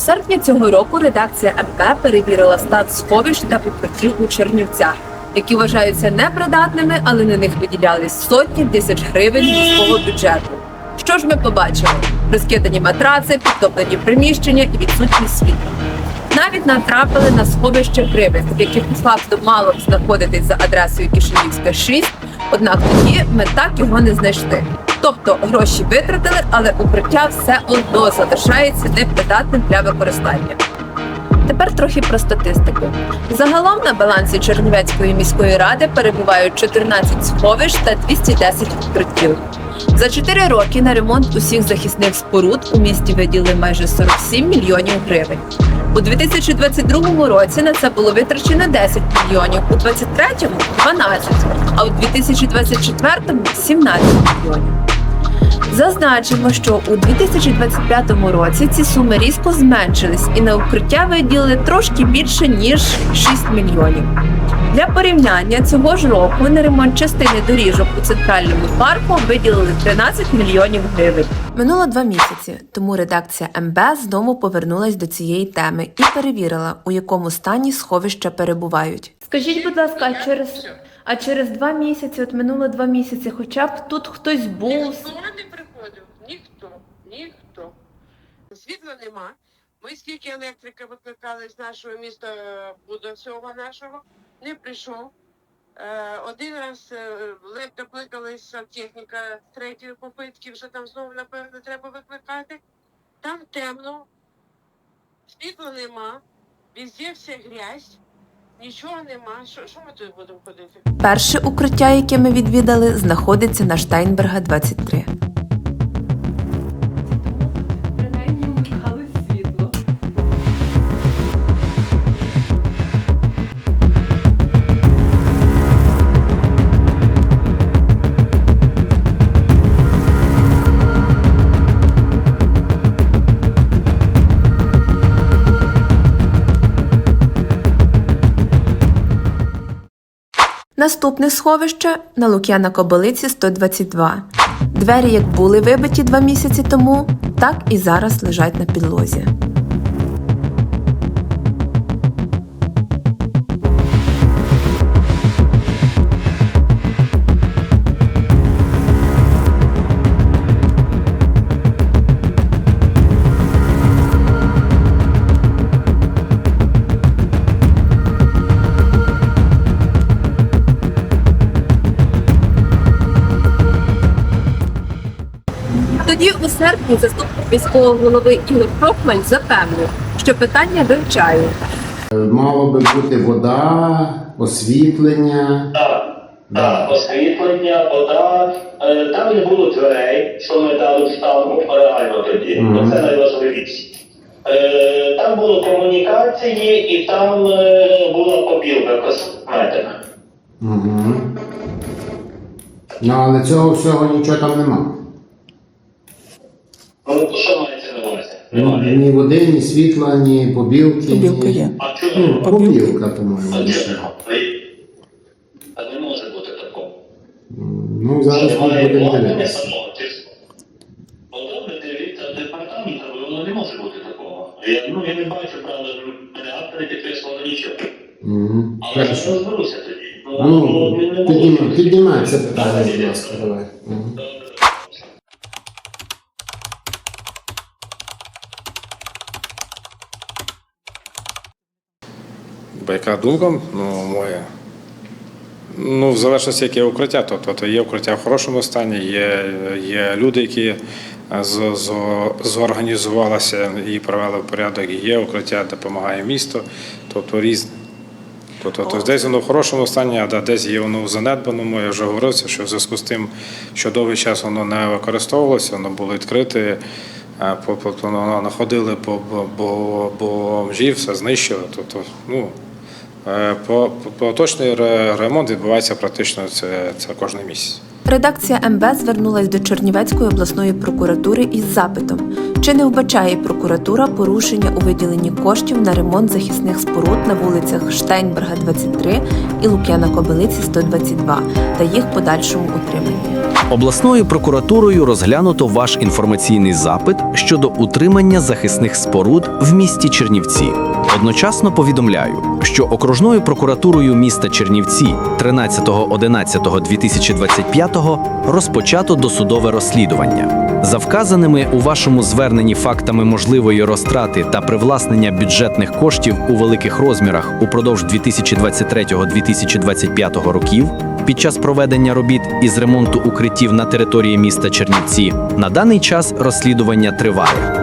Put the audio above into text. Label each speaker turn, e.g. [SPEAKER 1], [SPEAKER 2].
[SPEAKER 1] серпні цього року редакція МП перевірила стан сховищ та укриттів у Чернівцях, які вважаються непридатними, але на них виділялись сотні тисяч гривень міського бюджету. Що ж ми побачили? Розкидані матраци, підтоплені приміщення і відсутність світла. Навіть натрапили на сховище Кривець, яке по факту мало знаходитись за адресою Кишинівська 6, однак тоді ми так його не знайшли. Тобто гроші витратили, але укриття все одно залишається непридатним для використання. Тепер трохи про статистику. Загалом на балансі Чернівецької міської ради перебувають 14 сховищ та 210 укриттів. За 4 роки на ремонт усіх захисних споруд у місті виділили майже 47 мільйонів гривень. У 2022 році на це було витрачено 10 мільйонів, у 2023 – 12, а у 2024 – 17 мільйонів. Зазначимо, що у 2025 році ці суми різко зменшились і на укриття виділили трошки більше ніж 6 мільйонів. Для порівняння цього ж року на ремонт частини доріжок у центральному парку виділили 13 мільйонів гривень. Минуло два місяці, тому редакція МБ знову повернулась до цієї теми і перевірила, у якому стані сховища перебувають. Скажіть, будь ласка, а через а через два місяці, от минуло два місяці, хоча б тут хтось був.
[SPEAKER 2] Нема. Ми скільки електрика викликали з нашого міста е, Будовцього нашого, не прийшов. Е, один раз е, ледь докликались техніка з третьої попитки, вже там знову, напевно, треба викликати. Там темно, світла нема, везде вся грязь, нічого нема. Що, що ми тут будемо ходити?
[SPEAKER 1] Перше укриття, яке ми відвідали, знаходиться на Штайнберга 23. Наступне сховище на Лук'яна Кобилиці 122. Двері як були вибиті два місяці тому, так і зараз лежать на підлозі. Тоді у серпні заступник міського голови Ігор Крохмаль запевнив, що питання вивчають.
[SPEAKER 3] Мало би бути вода, освітлення.
[SPEAKER 4] Так, так, освітлення, вода. Е, Там не було дверей, що ми дали штангу реально тоді.
[SPEAKER 3] Мгм.
[SPEAKER 4] Ну, Це найважливіше. Е, Там були комунікації і там е, була побілка косметика.
[SPEAKER 3] Угу. Ну, але цього всього нічого там нема.
[SPEAKER 4] Ну, що мається на увазі?
[SPEAKER 3] Ні,
[SPEAKER 4] Немає.
[SPEAKER 3] ні води, ні світла, ні побілки.
[SPEAKER 5] Побілка
[SPEAKER 3] ні...
[SPEAKER 5] є.
[SPEAKER 4] А чому?
[SPEAKER 3] Ну, побілка, по-моєму.
[SPEAKER 4] А чому? А не може бути такого.
[SPEAKER 3] Ну, зараз
[SPEAKER 4] Що
[SPEAKER 3] ми будемо дивитися.
[SPEAKER 4] Ну, добре, дивіться департамент, але воно не може бути такого. Я, ну, я не бачу, правда, мене автори підписували нічого.
[SPEAKER 3] Угу.
[SPEAKER 4] Але я розберуся тоді.
[SPEAKER 3] Ну, піднімай, піднімай це питання, будь ласка, давай. Мгм.
[SPEAKER 6] Яка думка, ну, моя. Ну, в залежності, яке укриття. Тобто то є укриття в хорошому стані, є, є люди, які з, з, зорганізувалися і привели в порядок, є укриття, допомагає місто, тобто різне. Тобто то десь воно в хорошому стані, а десь є воно в занедбаному. Я вже говорив, це, що в зв'язку з тим, що довгий час воно не використовувалося, воно було відкрите, по- по- воно находили по, бомжів, все знищили. Тобто, ну, поточний ремонт відбувається практично це, це кожен місяць.
[SPEAKER 1] Редакція МБ звернулась до Чернівецької обласної прокуратури із запитом, чи не вбачає прокуратура порушення у виділенні коштів на ремонт захисних споруд на вулицях Штейнберга 23 і Лук'яна Кобилиці 122 та їх подальшому утриманні.
[SPEAKER 5] Обласною прокуратурою розглянуто ваш інформаційний запит щодо утримання захисних споруд в місті Чернівці. Одночасно повідомляю, що окружною прокуратурою міста Чернівці 13.11.2025 розпочато досудове розслідування. За вказаними у вашому зверненні фактами можливої розтрати та привласнення бюджетних коштів у великих розмірах упродовж 2023-2025 років під час проведення робіт із ремонту укриттів на території міста Чернівці на даний час розслідування триває.